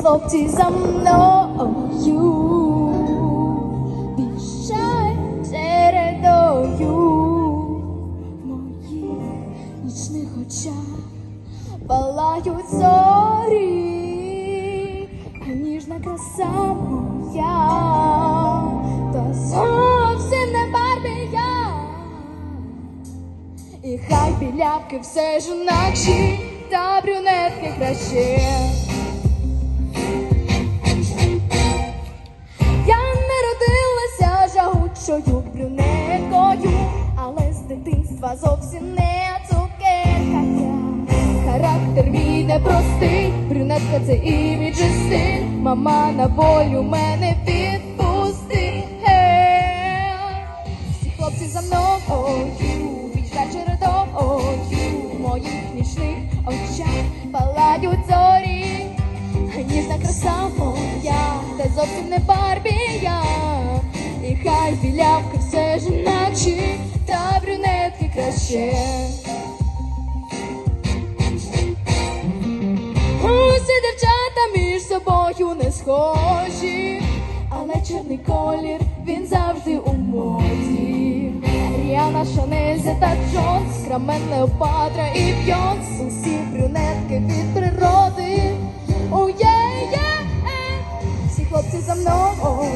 хлопці за мною біжать середою моїх нічних очах палають зорі, а ніжна краса моя, та зовсім не Барбі я. І хай білявки все ж інакші, та брюнетки краще. Жагучою брюнеткою, але з дитинства зовсім не цукерка я. Характер мій непростий, брюнетка це імідж і стиль. Мама на волю мене відпусти. Е, Всі хлопці за мною, біжать чередою, в моїх нічних очах палають зорі. Ніжна краса моя, та зовсім не Барбі я. І хай білявки все ж іначе, та брюнетки краще. Усі дівчата між собою не схожі, але чорний колір він завжди у моді. Ріана, Шанель, Зета Джонс, Крамен, Леопатра і Бьонс. Усі брюнетки від природи. О, є, є, е. Всі хлопці за мною,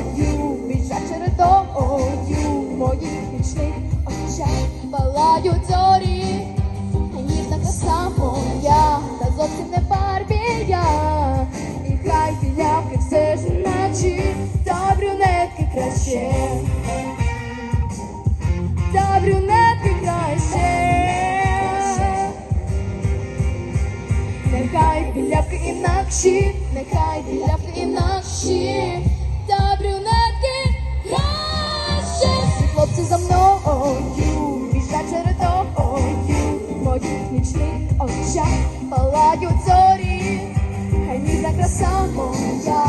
палають зорі. Ніжна краса моя, та зовсім не Барбі я. І хай білявки все ж іначе, та брюнетки краще. Та брюнетки краще. Нехай білявки інакші, нехай білявки нічних очах палають зорі. Хай ніжна краса моя,